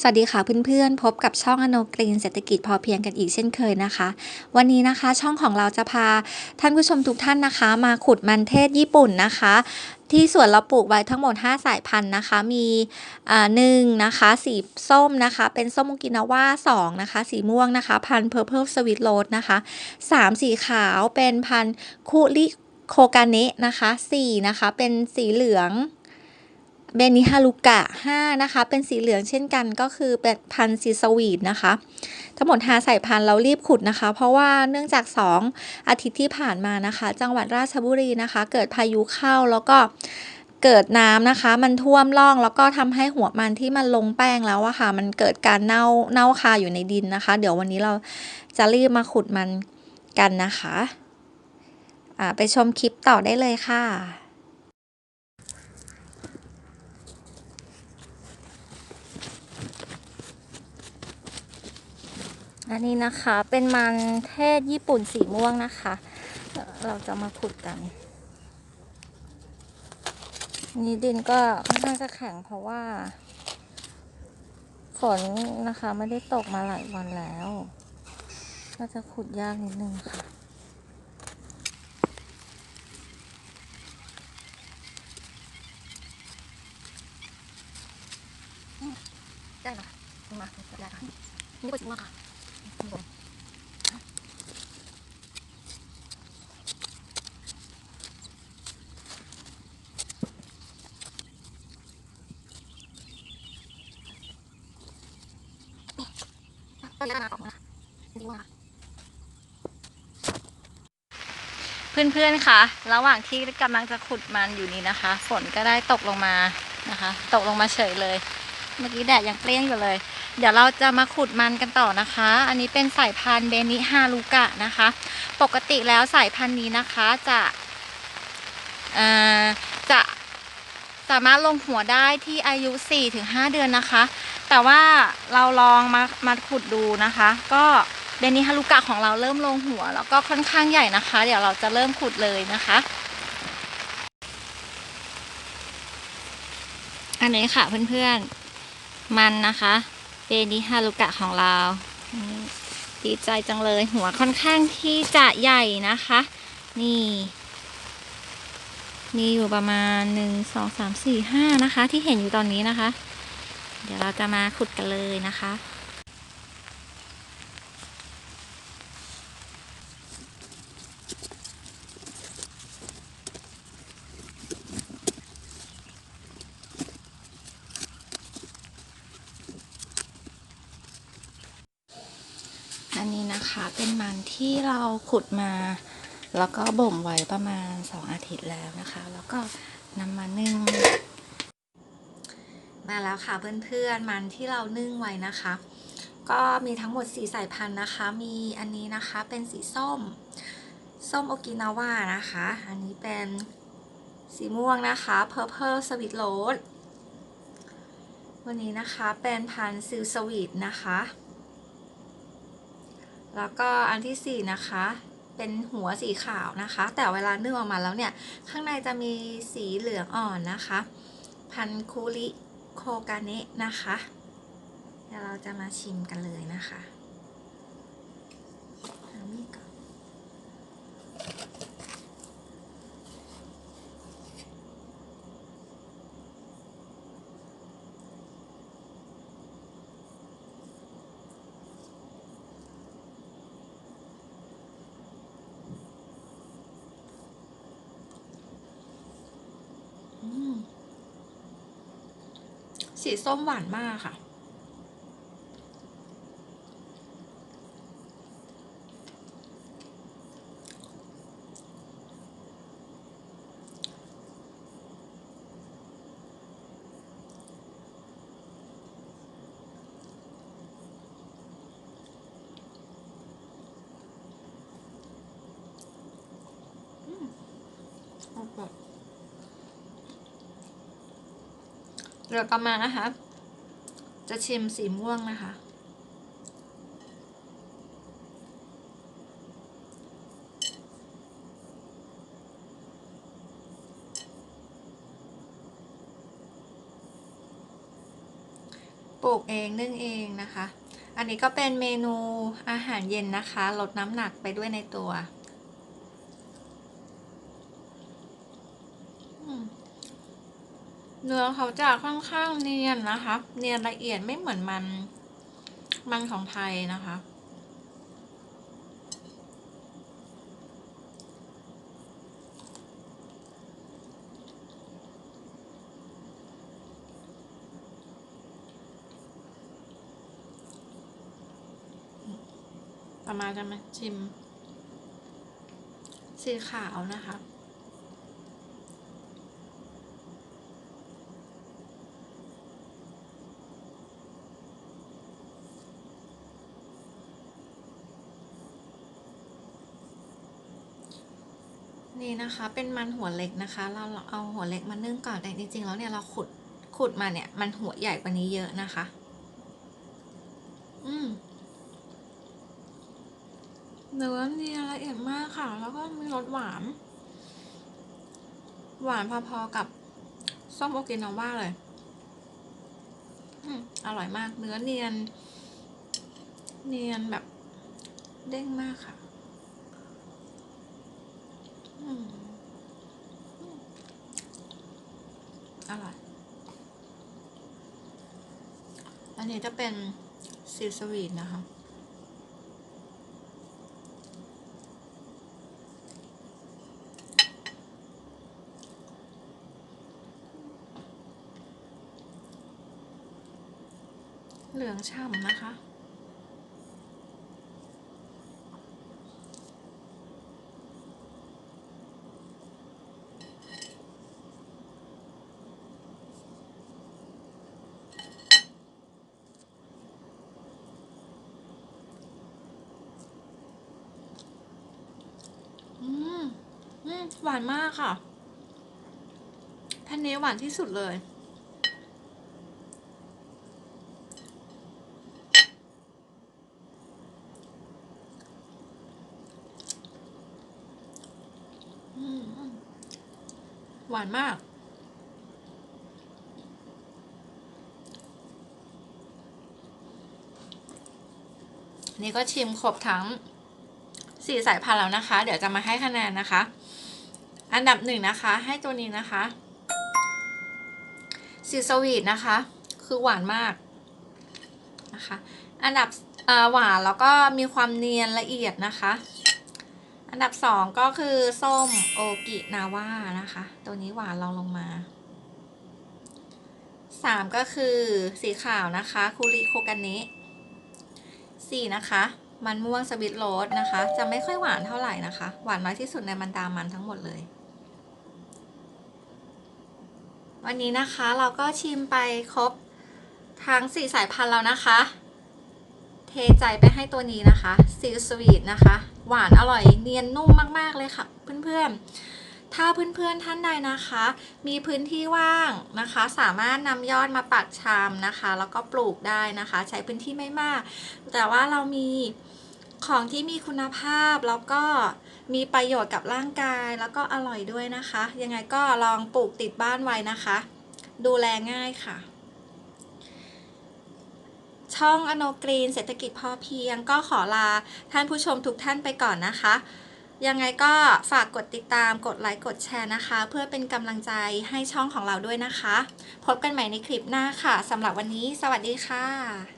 สวัสดีค่ะเพื่อนๆ พบกับช่องอโนกรีนเศรษฐกิจพอเพียงกันอีกเช่นเคยนะคะ วันนี้นะคะช่องของเราจะพาท่านผู้ชมทุกท่านนะคะ มาขุดมันเทศญี่ปุ่นนะคะ ที่สวนเราปลูกไว้ทั้งหมด 5 สายพันธุ์นะคะ มีอ่าหนึ่งนะคะสีส้มนะคะ เป็นส้มกินาว่า2นะคะ สีม่วงนะคะ พันธุ์ Purple Sweet Rose นะคะ 3 สีขาวเป็นพันธุ์คุริโคกาเนะนะคะ 4 นะคะ เป็นสีเหลือง เบนิฮารุกะ 5 นะคะ เป็นสีเหลืองเช่นกันก็คือเป็นพันธุ์ซีสวีทนะคะ ทั้งหมด 5 สายพันธุ์เรารีบขุดนะคะ เพราะว่าเนื่องจาก 2 อาทิตย์ที่ผ่านมานะคะ จังหวัดราชบุรีนะคะ เกิดพายุเข้าแล้วก็เกิดน้ำนะคะ มันท่วมร่องแล้วก็ทำให้หัวมันที่มันลงแป้งแล้วอะค่ะ มันเกิดการเน่าเน่าคาอยู่ในดินนะคะ เดี๋ยววันนี้เราจะรีบมาขุดมันกันนะคะ อ่าไปชมคลิปต่อได้เลยค่ะ อันนี้นะคะเป็นมันเทศญี่ปุ่นสีม่วงนะคะเอ่อเราจะมาขุดกัน นี่ดินก็ค่อนข้างจะแข็งเพราะว่าฝนนะคะไม่ได้ตกมาหลายวันแล้ว ก็จะขุดยากนิดนึงค่ะได้เหรอมาได้ค่ะนี่ก็จริงมากค่ะ เพื่อนๆ คะ ระหว่างที่กำลังจะขุดมันอยู่นี้นะคะ ฝนก็ได้ตกลงมานะคะ ตกลงมาเฉยเลย เมื่อกี้แดดยังเปรี้ยงอยู่เลย เดี๋ยวเราจะมาขุดมันกันต่อนะคะ อันนี้เป็นสายพันธุ์เบนิฮารุกะนะคะ ปกติแล้วสายพันธุ์นี้นะคะจะเอ่อจะสามารถลงหัวได้ที่อายุ 4-5 เดือนนะคะ แต่ว่าเราลองมามาขุดดูนะคะ ก็เบนิฮารุกะของเราเริ่มลงหัว แล้วก็ค่อนข้างใหญ่นะคะ เดี๋ยวเราจะเริ่มขุดเลยนะคะ อันนี้ค่ะเพื่อนๆ มันนะคะ เบนิฮารุกะของเรา ดีใจจังเลยหัวค่อนข้างที่จะใหญ่นะคะ นี่ มีอยู่ประมาณหนึ่งสองสามสี่ห้านะคะ ที่เห็นอยู่ตอนนี้นะคะ เดี๋ยวเราจะมาขุดกันเลยนะคะ อั นะคะ เป็นมันที่เราขุดมา แล้วก็บ่มไว้ประมาณสองอาทิตย์แล้วนะคะ แล้วก็นำมานึ่ง มาแล้วค่ะเพื่อนๆมันที่เรานึ่งไว้นะคะ ก็มีทั้งหมดสีสายพันธุ์นะคะ มีอันนี้นะคะเป็นสีส้ม ส้มโอกินาว่านะคะ อันนี้เป็นสีม่วงนะคะ Purple Sweet Rose วันนี้นะคะเป็นพันธุ์ซิลสวีทนะคะ แล้วก็อันที่สี่นะคะ เป็นหัวสีขาวนะคะ แต่เวลานึ่งออกมาแล้วเนี่ย ข้างในจะมีสีเหลืองอ่อนนะคะ พันคูริโคกาเนะนะคะ เดี๋ยวเราจะมาชิมกันเลยนะคะเอามีดก่อนอืม สีส้มหวานมากค่ะ เดี๋ยวต่อมานะคะ จะชิมสีม่วงนะคะ ปลูกเองนึ่งเองนะคะ อันนี้ก็เป็นเมนูอาหารเย็นนะคะ ลดน้ำหนักไปด้วยในตัวอืม เนื้อเขาจะค่อนข้างเนียนนะคะ เนียนละเอียดไม่เหมือนมัน มันของไทยนะคะประมาณจะมาชิม สีขาวนะคะ นี่นะคะเป็นมันหัวเล็กนะคะ เราเอาหัวเล็กมานึ่งก่อนแต่จริงๆแล้วเนี่ยเราขุดขุดมาเนี่ยมันหัวใหญ่กว่านี้เยอะนะคะ อืมเนื้อเนียนละเอียดมากค่ะ แล้วก็มีรสหวาน หวานพอๆกับส้มโอกินาว่าเลยอร่อยมากเนื้อเนียน เนียนแบบเด้งมากค่ะ อร่อย อันนี้จะเป็นซีสวีทนะคะเหลืองฉ่ำนะคะ อืม อื มหวานมากค่ะแผ่นนี้หวานที่สุดเลยหวานมาก นี่ก็ชิมครบทั้งสี่สายพันธุ์แล้วนะคะ เดี๋ยวจะมาให้คะแนนนะคะ อันดับหนึ่งนะคะ ให้ตัวนี้นะคะสีสวีทนะคะ คือหวานมากนะคะ อันดับหวานแล้วก็มีความเนียนละเอียดนะคะ อันดับสองก็คือส้มโอกินาว่านะคะ ตัวนี้หวานลองลงมาสามก็คือสีขาวนะคะคูริโคกานิสี่นะคะ มันม่วงสวิตโรสนะคะ จะไม่ค่อยหวานเท่าไหร่นะคะ หวานน้อยที่สุดในบรรดามันทั้งหมดเลย วันนี้นะคะเราก็ชิมไปครบทั้งสี่สายพันธุ์แล้วนะคะ เทใจไปให้ตัวนี้นะคะซีสวีทนะคะ หวานอร่อยเนียนนุ่มมาก ๆ เลยค่ะ เพื่อนๆ ถ้าเพื่อนๆท่านใดนะคะ มีพื้นที่ว่างนะคะ สามารถนำยอดมาปักชามนะคะ แล้วก็ปลูกได้นะคะ ใช้พื้นที่ไม่มาก แต่ว่าเรามีของที่มีคุณภาพแล้วก็ มีประโยชน์กับร่างกายแล้วก็อร่อยด้วยนะคะ ยังไงก็ลองปลูกติดบ้านไว้นะคะ ดูแลง่ายค่ะ ช่องอโนกรีนเศรษฐกิจพอเพียงก็ขอลาท่านผู้ชมทุกท่านไปก่อนนะคะ ยังไงก็ฝากกดติดตามกดไลค์กดแชร์นะคะ เพื่อเป็นกำลังใจให้ช่องของเราด้วยนะคะ พบกันใหม่ในคลิปหน้าค่ะสำหรับวันนี้ สวัสดีค่ะ